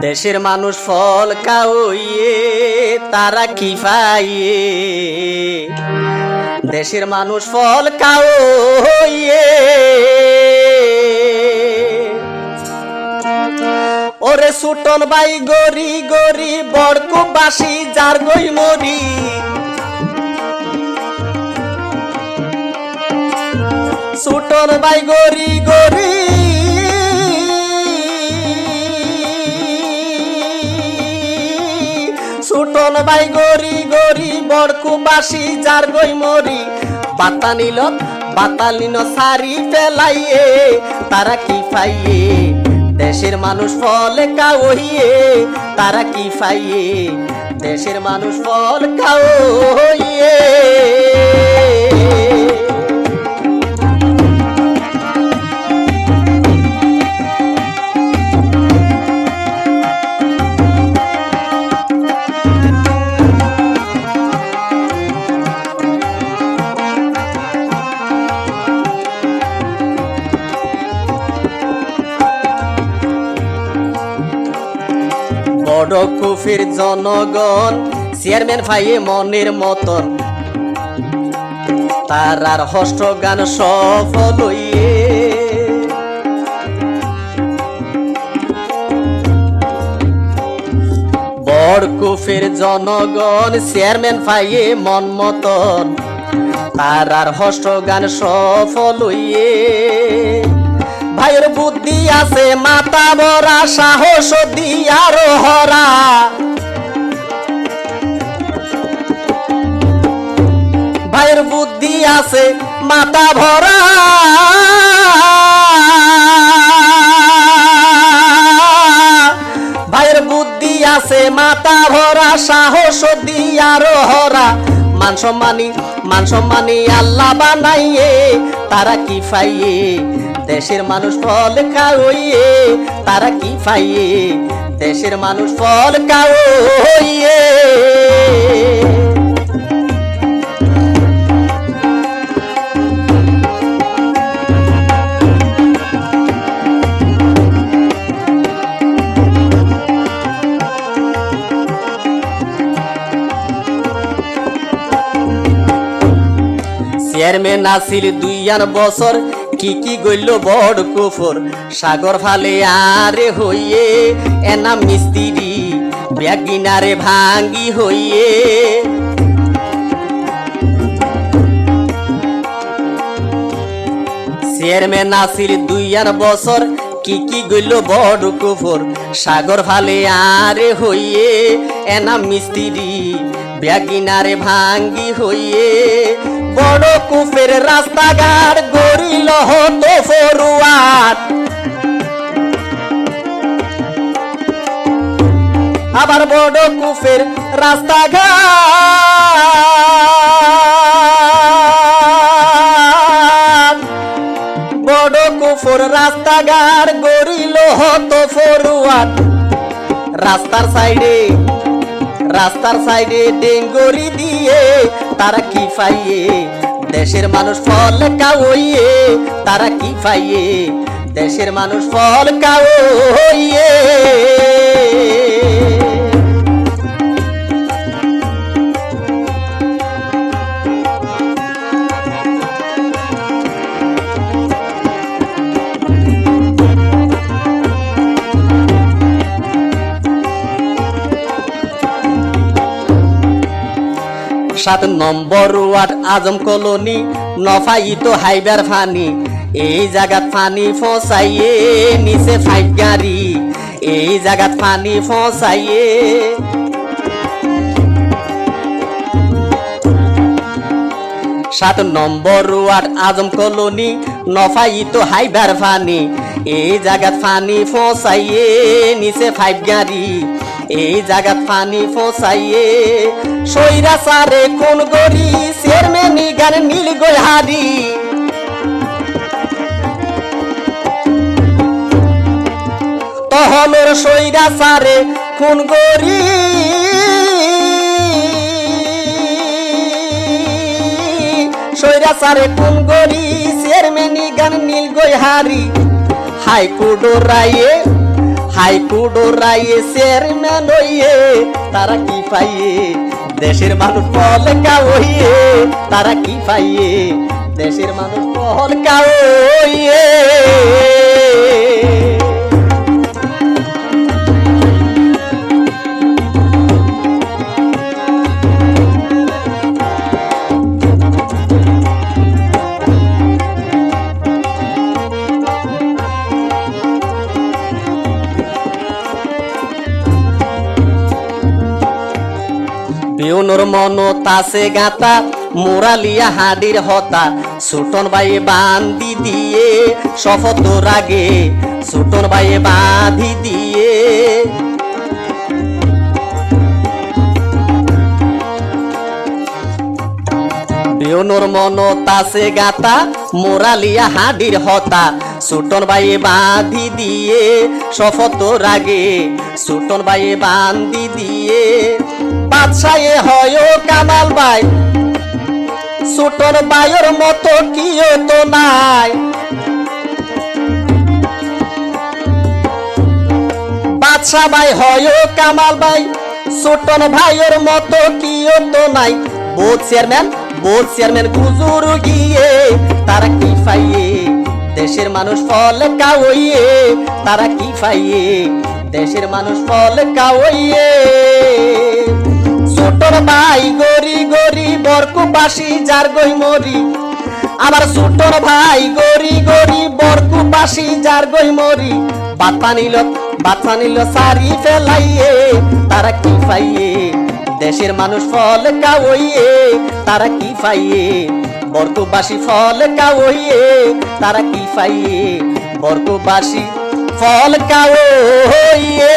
দেশের মানুষ ফল কাউইয়ে তারা কি পাইয়ে? দেশের মানুষ ফল কাউইয়ে ওরে সুটন বাই গরি গরি বড়কু বাসি যার গই মরি। সুটন বাই গরি গরি সুটন বাই গরি গরি বড়কু বাসি, যার গই মরি। বাতা নিল বাতালিন সারি ফেলাইয়ে, তারা কি ফাইয়ে? দেশের মানুষ ফল কাউহিয়ে তারা কি ফাইয়ে? দেশের মানুষ ফল কাউহিয়ে বড় কুফির জনগণ, চেয়ারম্যান ভাইয়ে মনের মতন। তারার হস্ত গান সফল বড় কুফির জনগণ, চেয়ারম্যান ভাইয়ে মন মতন। তারার হস্ত গান সফল হইয়ে। ভাইয়ের বুদ্ধি আছে, মাতা বরা সাহস দিয়ার হরা ভাইয়ের বুদ্ধি আছে, মাতা ভরা। ভাইয়ের বুদ্ধি আছে, মাতা ভরা সাহস দিয়ার হরা মান সম্মানী মান সম্মানী আল্লাহ বানাইয়ে, তারা কি পাইয়ে দেশের মানুষ ফল খাওইয়ে তারা কি পাইয়ে? দেশের মানুষ ফল খাওইয়ে চেয়ারম্যান আসিল দুইয়ান বছর কি কি গইল বড় কুফর? সাগর ফালে আরে হইয়ে এনা মিস্ত্রি ব্যাগিনারে ভাঙ্গি হইয়ে। চেয়ারম্যান আসিল দুইয়ান বছর, কি কি গইল বড় কুফর? সাগর ফালে আরে হইয়ে এনা মিস্ত্রি ব্যাগিনারে ভাঙ্গি হইয়ে। বড় কুফের রাস্তাঘাট গরিল হতো ফরুয়াট আবার বড় কুফের রাস্তাঘাট। বড় কুফর রাস্তাঘাট গরিল হতো ফরুয়াট রাস্তার সাইডে রাস্তার সাইডে ডেঙ্গরি দিয়ে তারা কি ফাইয়ে? দেশের মানুষ ফল কাউয়ে তারা কি ফাইয়ে? দেশের মানুষ ফল কাউইয়ে সাত নম্বর ওয়ার্ড আজম কলোনি নফাইতো হাইবার ফানি। এই জায়গাত ফানি ফসাইয়ে নিচে ফাইভ গাড়ি। এই জায়গাত ফানি ফসাইয়ে সাত নম্বর ওয়ার্ড আজম কলোনি নফাইতো হাইবার ফানি। এই জায়গাত ফানি ফসাইয়ে নিচে ফাইভ গাড়ি। এই জায়গাত ফানি ফসাইয়ে সৈরা সারে কোন গরি চেয়ারম্যানি গান নীল গোহারি তহমের সৈরা সারে কোন গরি সৈরা সারে কোন গরি চেয়ারম্যানি গান নীল গোহারি হাইকোর্ট রায়ে হাইকোর্ট রায়ে চেয়ারম্যান হইয়ে, তারা কি পাইয়ে? দেশের মানুষ ফল হইয়ে তারা কি পাইয়ে? দেশের মানুষ ফল কাওইয়ে বিউনুর মন তাসে গাতা, মুরালিয়া হাডির হতা। সুটন বাইয়ে বান্দি দিয়ে শপথ রাগে, সুটন বাইয়ে বাঁধি দিয়ে। বিউনুর মন তাসে গাতা, মোরালিয়া হাডির হতা। সুটন বাইয়ে বাঁধি দিয়ে শপথ রাগে, সুটন বাইয়ে বান্দি দিয়ে বাদশায়ে হয় কামাল বাই। সুটন বাইয়ের মতো কিও তো নাই। বাদশা ভাই হয় কামাল ভাই সুটন ভাইয়ের মতো কিও তো নাই। বোধ চেয়ারম্যান বোধ চেয়ারম্যান গুজুর গিয়ে তারা কি পাইয়ে দেশের মানুষ ফল কাওইয়ে তারা কি পাইয়ে দেশের মানুষ ফল কাওইয়ে ছোটর ভাই গরি গরি, বরকুবাসী যার গই মরি। আমার ছোটর ভাই গরি গরি, বরকুবাসী যার গই মরি। বাতা নিল বাতা নিল সারি ফেলাইয়ে, তারা কি পাইয়ে দেশের মানুষ ফল কাওইয়ে তারা কি পাইয়ে বরকুবাসী ফল কাওয়ে তারা কি পাইয়ে? বর্গবাসী ফল কাওইয়ে